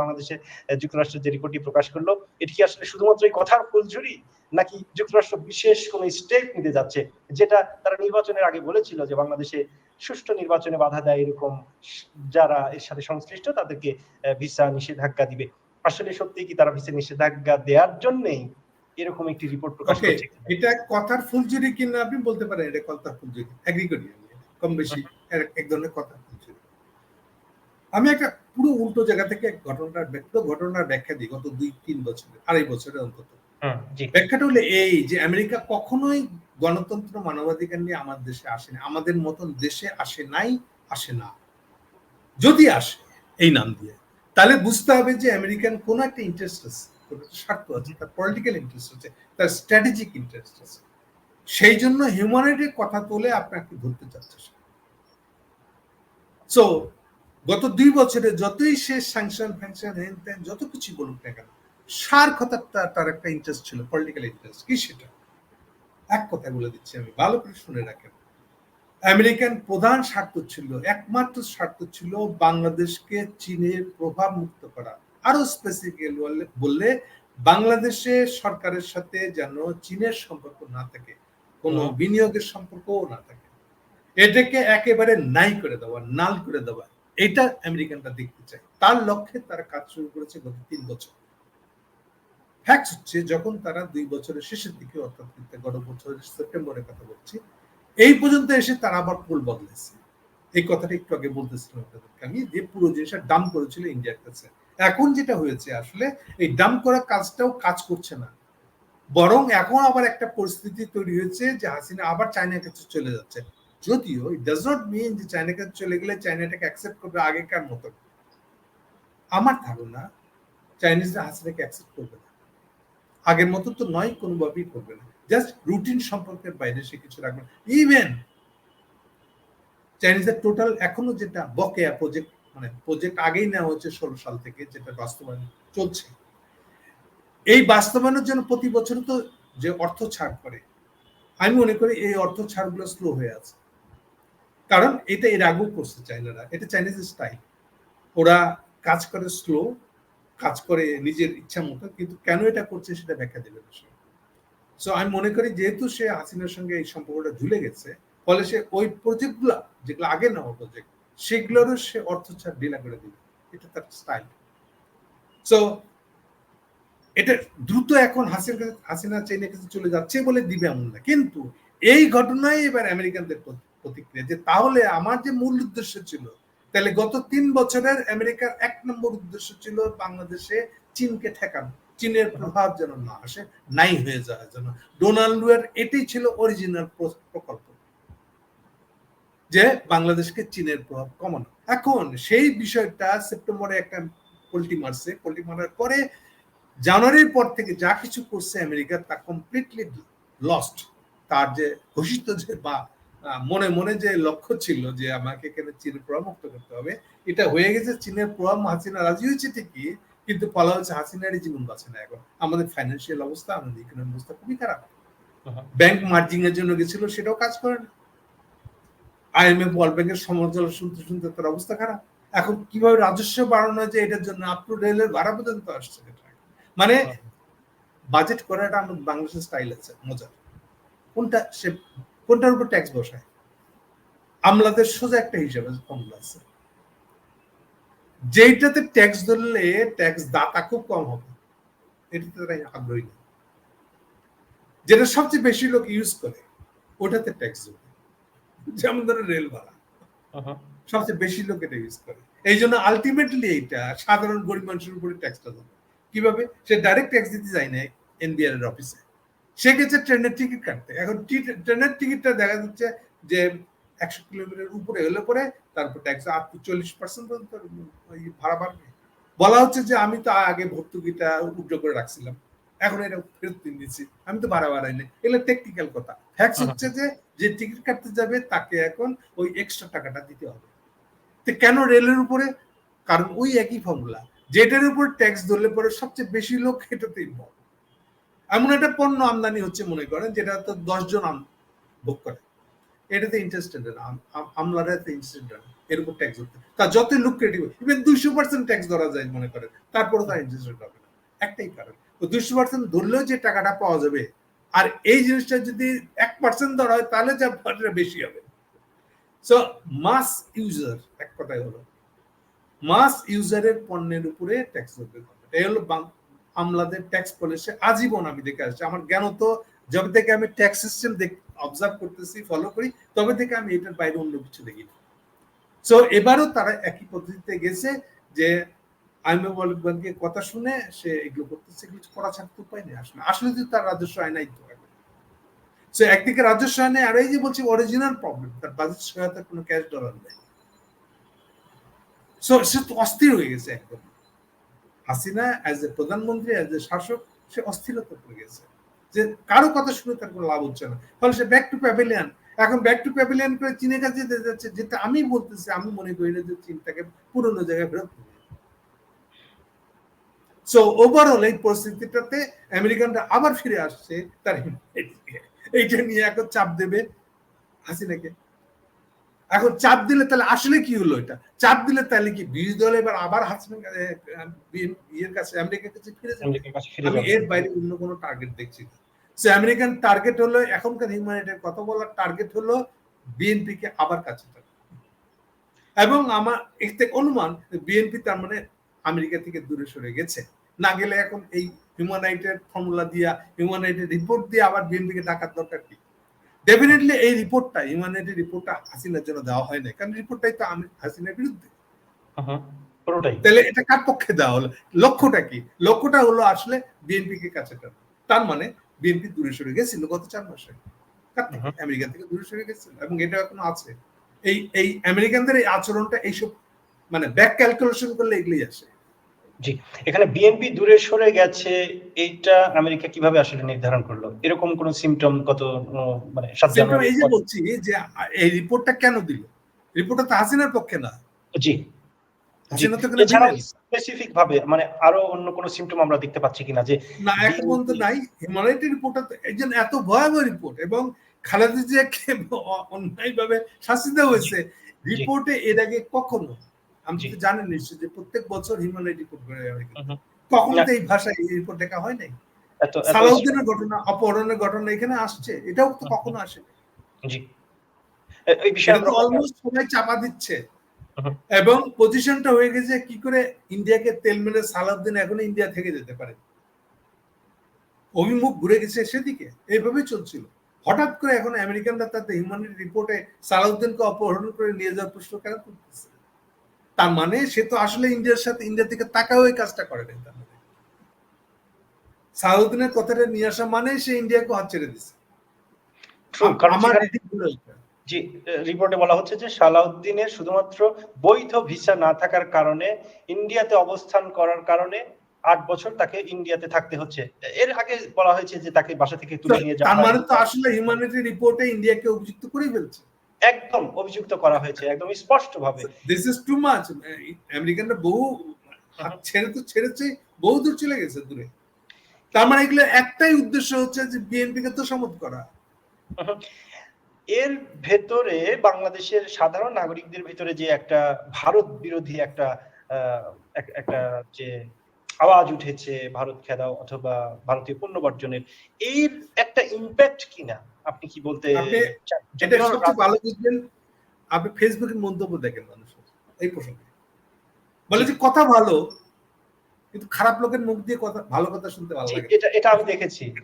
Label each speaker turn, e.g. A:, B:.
A: বাংলাদেশে যুক্তরাষ্ট্র যে রিপোর্টটি প্রকাশ করল এটি কি আসলে শুধুমাত্র এই কথার ফুলঝুরি নাকি যুক্তরাষ্ট্র বিশেষ কোন স্টেপ নিতে যাচ্ছে যেটা তারা নির্বাচনের আগে বলেছিল যে বাংলাদেশে সুষ্ঠু নির্বাচনে বাধা দেয় এরকম যারা এর সাথে সংশ্লিষ্ট তাদেরকে ভিসা নিষেধাজ্ঞা দিবে। আসলে সত্যি কি তারা ভিসা নিষেধাজ্ঞা দেওয়ার জন্যই এরকম একটি রিপোর্ট প্রকাশ করছে
B: এটা কথার ফুলঝুরি কিনা আপনি বলতে পারেন এটা কথার ফুলঝুরি এগ্রি করি কম বেশি এক ধরনের কথা ফুলঝুরি। আমি একটা পুরো উল্টো জায়গা থেকে ঘটনার পুরো ঘটনার ব্যাখ্যা দিই গত দুই তিন বছরে আড়াই বছরের অন্তত। ব্যাখ্যাটা হলো এই যে আমেরিকা কখনোই গণতন্ত্র মানবাধিকার নিয়ে আমার দেশে আসেনি আমাদের মতন দেশে আসে নাই আসে না। যদি আসে এই নাম দিয়ে তাহলে বুঝতে হবে যে আমেরিকান কোন একটা ইন্টারেস্ট আছে কোন একটা স্বার্থ আছে তার পলিটিক্যাল ইন্টারেস্ট আছে তার স্ট্র্যাটেজিক ইন্টারেস্ট আছে। সেই জন্য হিউম্যানিটির কথা তোলে আপনাকে ধরতে চাচ্ছে সো। গত দুই বছরে যতই সে স্যাংশন ফ্যাংশন হেন ত্যান যত কিছু বলুক না কেন সার কথা তার একটা ইন্টারেস্ট ছিল পলিটিক্যাল ইন্টারেস্ট কি সেটা? এক কথা বলে দিচ্ছি আমি ভালো করে শুনে রাখেন। আমেরিকান প্রধান স্বার্থ ছিল একমাত্র স্বার্থ ছিল বাংলাদেশকে চীনের প্রভাব মুক্ত করা। আরও স্পেসিফিক বললে বাংলাদেশে সরকারের সাথে যেন চীনের সম্পর্ক না থাকে কোনো বিনিয়োগের সম্পর্কও না থাকে। এটাকে একেবারে নাই করে দেওয়া নাল করে দেওয়া। এটা আমেরিকানরা দেখতে চায়। তার লক্ষ্যে তারা কাজ শুরু করেছে গত তিন বছর। ফ্যাক্ট হচ্ছে, যখন তারা দুই বছরের শেষের দিকে, অর্থাৎ গত বছরের সেপ্টেম্বরের কথা বলছি, এই পর্যন্ত এসে তারা আবার ফুল বদলেছে। এই কথাটা একটু আগে বলতেছিলাম আপনাদেরকে আমি, যে পুরো জিনিসটা ডাম করেছিল ইন্ডিয়ার কাছে। এখন যেটা হয়েছে আসলে, এই ডাম করা কাজটাও কাজ করছে না। বরং এখন আবার একটা পরিস্থিতি তৈরি হয়েছে যে হাসিনা আবার চায়নার কাছে চলে যাচ্ছে। যদিও ইট ডাজ নট মিন যে চায়নার কাছে চলে গেলে চায়নাটাকে অ্যাকসেপ্ট করবে আগেকার মতো। আমার ধারণা চাইনিজরা হাসিনাকে অ্যাকসেপ্ট করবে না। আগের মতো তো নয়, কোনোভাবেই করবে না। জাস্ট রুটিন সম্পর্কের বাইরে সে কিছু রাখবে ইভেন চাইনিজের টোটাল এখনও যেটা বকেয়া প্রজেক্ট মানে প্রজেক্ট আগেই নেওয়া হচ্ছে ষোলো সাল থেকে, যেটা বাস্তবায়ন চলছে। এই বাস্তবায়নের জন্য প্রতি বছর তো যে অর্থ ছাড় করে, আমি মনে করি এই অর্থ ছাড়গুলো স্লো হয়ে আছে। কারণ এটা এর আগেও করছে চাইনারা এটা চাইনিজ স্টাইল ওরা কাজ করে স্লো কাজ করে নিজের ইচ্ছা মতো, কিন্তু কেন এটা করছে সেটা ব্যাখ্যা দেবে না সো। আমি মনে করি যেহেতু সে হাসিনার সঙ্গে এই সম্পর্কটা ঝুলে গেছে, ফলে সে ওই প্রজেক্টগুলো যেগুলো আগে নেওয়া প্রজেক্ট সেগুলোরও সে অর্থ ছাড় ডিলা করে দিবে এটা তার স্টাইল সো এটা দ্রুত এখন হাসিনা হাসিনা চাইনা কাছে চলে যাচ্ছে বলে দিবে এমন না। কিন্তু এই ঘটনায় এবার আমেরিকানদের প্রতিক্রিয়া যে তাহলে আমার যে মূল উদ্দেশ্য ছিল, তাহলে গত তিন বছরের আমেরিকার এক নম্বর উদ্দেশ্য ছিল বাংলাদেশে চীনকে ঠেকানো। চীনের প্রভাব যেন না আসে, নাই হয়ে যায় যেন ডোনাল্ড এর এটাই ছিল অরিজিনাল প্রকল্প। যে বাংলাদেশকে চীনের প্রভাব কমানো। এখন সেই বিষয়টা সেপ্টেম্বরে একটা পোল্টি মারছে। পোল্টি মারার পরে জানুয়ারির পর থেকে যা কিছু করছে আমেরিকা তা কমপ্লিটলি লস্ট তার যে ঘোষিত যে বা মনে মনে যে লক্ষ্য ছিল যে আমাকে এখানে চীনের প্রভাব মুক্ত করতে হবে এটা হয়ে গেছে চীনের প্রভাব হাসিনা রাজি হয়েছে ঠিকই কিন্তু বলা হচ্ছে হাসিনারই জীবন বাঁচে না এখন। আমাদের ফাইন্যান্সিয়াল অবস্থা আমাদের ইকোনমিক অবস্থা খুবই খারাপ। ব্যাংক মার্জিং এর জন্য গেছিল সেটাও কাজ করে না। আইএমএফ ওয়ার্ল্ড ব্যাংকের সমালোচনা শুনতে শুনতে তার অবস্থা খারাপ। এখন কীভাবে রাজস্ব বাড়ানো যায় এটার জন্য আপ টু রেলের ভাড়া পর্যন্ত আসছে মানে বাজেট করাটা আমাদের বাংলাদেশের স্টাইল আছে মজার। কোনটা সে কোনটার উপর ট্যাক্স বসায়? আমলাদের সোজা একটা হিসাবে ফর্মুলা আছে। যেইটাতে ট্যাক্স ধরলে ট্যাক্স দাতা খুব কম হবে। এটাতে তারা আগ্রহী না। যেটা সবচেয়ে বেশি লোক ইউজ করে ওটাতে ট্যাক্স দেবে যেমন ধরো রেল ভাড়া। সবচেয়ে বেশি লোক এটা ইউজ করে। এই জন্য আলটিমেটলি এইটা সাধারণ গরিব মানুষের উপরে ট্যাক্সটা দেবে কীভাবে? সে ডাইরেক্ট ট্যাক্স দিতে যায় না এনবিআর এর অফিসে সে গেছে ট্রেনের টিকিট কাটতে। এখন ট্রেনের টিকিটটা দেখা যাচ্ছে যে একশো কিলোমিটার উপরে হলে পরে তারপর ট্যাক্স আপ টু চল্লিশ পার্সেন্ট পর্যন্ত ভাড়া বাড়বে। বলা হচ্ছে যে আমি তো আগে ভর্তুকিটা উড্র করে রাখছিলাম। এখন এটা ফেরত দিচ্ছি। আমি তো ভাড়া বাড়াই না এগুলো টেকনিক্যাল কথা। ফ্যাক্স হচ্ছে যে যে টিকিট কাটতে যাবে তাকে এখন ওই এক্সট্রা টাকাটা দিতে হবে। তো কেন রেলের উপরে? কারণ ওই একই ফর্মুলা যেটার উপর ট্যাক্স ধরলে পরে সবচেয়ে বেশি লোক এটাতে ইনভলভ এমন একটা পণ্য আমদানি হচ্ছে মনে করেন, যেটা তো দশ জন ভোগ করে। এটাতে ইন্টারেস্টেড না আমলারা ইন্টারেস্টেড না এর উপর ট্যাক্স ধরতে তার যতই লুক্রেটিভ ইভেন দুইশো পার্সেন্ট ট্যাক্স ধরা যায় মনে করেন তারপরে তার ইন্টারেস্টেড হবে না। একটাই কারণ ও দুইশো পার্সেন্ট ধরলেও যে টাকাটা পাওয়া যাবে, আর এই জিনিসটা যদি এক পার্সেন্ট ধরা হয়, তাহলে যা ভাড়াটা বেশি হবে। সো মাস ইউজার এক কথায় হলো মাস ইউজারের পণ্যের উপরে ট্যাক্স ধরবে এই হলো আমলাদের ট্যাক্স পলিসি আজীবন আমি দেখে আসছি। আমার জ্ঞান তো যবে থেকে আমি ট্যাক্স সিস্টেম অবজার্ভ করতেছি ফলো করি, তবে থেকে আমি এটার বাইরে অন্য কিছু দেখি সো এবারও তারা একই পদ্ধতিতে গেছে যে আইনবাবু ব্যাংকে কথা শুনে সে এগুলো করতেছে, এগুলো করা ছাড়তে উপায় নেই, আসলে। আসলে তো তার রাজস্ব আয় নাই তো সো একদিকে রাজস্ব আয় নেই, আর এই যে বলছি অরিজিনাল প্রবলেম তার বাজেট সহায়তার কোনো ক্যাশ ডলার নেই। সো সে তো অস্থির হয়ে গেছে একদম। হাসিনা অ্যাজ এ প্রধানমন্ত্রী অ্যাজ এ শাসক, সে অস্থিরতা পড়ে গেছে। যে কারও কথা শুনে তার কোনো লাভ হচ্ছে না। ফলে সে ব্যাক টু প্যাভিলিয়ন এখন ব্যাক টু প্যাভিলিয়ন করে চীনের কাছে যেতে যাচ্ছে, যেটা আমি বলতেছি, আমি মনে করি না যে চীনটাকে পুরনো জায়গায় ফেরত সো ওভারঅল এই পরিস্থিতিটাতে আমেরিকানরা আবার ফিরে আসছে তার এইটা নিয়ে এখন চাপ দেবে হাসিনাকে। এখন চাপ দিলে তাহলে আসলে কি হলো এটা? চাপ দিলে তাহলে কি বিরোধী দল এবার আবার হাসিনা ইয়ের কাছে আমেরিকার কাছে ফিরে যাবে। এর বাইরে অন্য কোনো টার্গেট দেখছি না। সে আমেরিকান টার্গেট হলো এখনকার হিউম্যানিটির কথা বলার টার্গেট হলো বিএনপি কে আবার কাছে এবং আমার এর অনুমান বিএনপি তার মানে আমেরিকা থেকে দূরে সরে গেছে। না গেলে এখন এই হিউম্যানাইটের ফর্মুলা দিয়া হিউম্যানাইটের রিপোর্ট দিয়ে আবার বিএনপি কে ডাকার দরকার কি? ডেফিনেটলি এই রিপোর্টটা হিউম্যানাইটের রিপোর্টটা হাসিনার জন্য দেওয়া হয় না কারণ রিপোর্টটাই তো আমি হাসিনার বিরুদ্ধে। তাহলে এটা কার পক্ষে দেওয়া হলো? লক্ষ্যটা কি? লক্ষ্যটা হলো আসলে বিএনপি কে কাছে টানা। তার মানে বিএনপি দূরে সরে গেছিল গত চার মাসে। আমেরিকা থেকে? দূরে সরে গেছিল। এবং এটা এখনও আছে। এই এই আমেরিকানদের এই আচরণটা এইসব মানে ব্যাক ক্যালকুলেশন করলে এগুলোই আসে।
A: এখানে বিএনপি দূরে সরে গেছে এইটা আমেরিকা কীভাবে আসলে নির্ধারণ করল? এরকম কোন সিমটম কত মানে
B: এই যে বলছি যে এই রিপোর্টটা কেন দিল? রিপোর্টটা তো হাসিনার পক্ষে না।
A: জি। স্পেসিফিক ভাবে মানে আরও অন্য কোন সিমটম আমরা দেখতে পাচ্ছি কিনা যে
B: না এখন পর্যন্ত নাই। রিপোর্টটা জন্য এত ভয়াবহ রিপোর্ট এবং খালেদা জিয়াকে অন্যায় ভাবে শাস্তি দেওয়া হয়েছে রিপোর্টে এর আগে কখনো আপনি তো জানেন নিশ্চয় যে প্রত্যেক বছর রিপোর্ট করে। কখনো তো এই ভাষায় এই রিপোর্ট দেখা হয় নাই? সালাউদ্দিনের ঘটনা অপহরণের ঘটনা এখানে আসছে এটাও তো কখনো আসে
A: জি। এই বিষয়ে আমরা
B: অলমোস্ট সবাই চাপা দিচ্ছে। এবং পজিশনটা হয়ে গেছে কি করে ইন্ডিয়াকে তেল মেরে সালাউদ্দিন এখন ইন্ডিয়া থেকে যেতে পারে। অভিমুখ ঘুরে গেছে সেদিকে এইভাবেই চলছিল। হঠাৎ করে এখন আমেরিকানরা তাদের হিউম্যানিটি রিপোর্টে সালাউদ্দিনকে অপহরণ করে নিয়ে যাওয়ার প্রশ্ন কেন করতেছে তার মানে সে তো আসলে ইন্ডিয়ার সাথে ইন্ডিয়া থেকে তাকাও এই কাজটা করে নাই তার মানে। সালাউদ্দিনের কথাটা নিয়ে আসা মানে সে ইন্ডিয়াকে হাত ছেড়ে আমার এটা।
A: জি রিপোর্টে বলা হচ্ছে যে সালাউদ্দিনের শুধুমাত্র বৈধ ভিসা না থাকার কারণে ইন্ডিয়াতে অবস্থান করার কারণে আট বছর তাকে ইন্ডিয়াতে থাকতে হচ্ছে। এর আগে বলা হয়েছে যে তাকে বাসা থেকে তুলে নিয়ে
B: তার
A: যাওয়া
B: মানে তো আসলে হিউম্যানিটি রিপোর্টে ইন্ডিয়াকে অভিযুক্ত করে ফেলছে।
A: একদম অভিযুক্ত করা হয়েছে একদম স্পষ্ট ভাবে
B: দিস ইজ টু মাচ আমেরিকানরা বহু ছেড়ে তো ছেড়েছে বহু দূর চলে গেছে দূরে। তার মানে এগুলো একটাই উদ্দেশ্য হচ্ছে যে বিএনপি কে তো সমত করা।
A: এর ভেতরে বাংলাদেশের সাধারণ নাগরিকদের ভেতরে যে একটা ভারত বিরোধী একটা আহ, একটা যে আওয়াজ উঠেছে ভারত খেদাও অথবা ভারতীয় পণ্য বর্জনের। এর একটা ইম্প্যাক্ট কিনা? আপনি কি বলতে
B: আপনি- এটা সবচেয়ে ভালো বুঝবেন আপনি ফেসবুকের মন্তব্য দেখেন মানুষ এই প্রসঙ্গে। বলে যে কথা ভালো কিন্তু খারাপ লোকের মুখ দিয়ে কথা ভালো কথা শুনতে ভালো লাগে
A: এটা এটা আমি দেখেছি।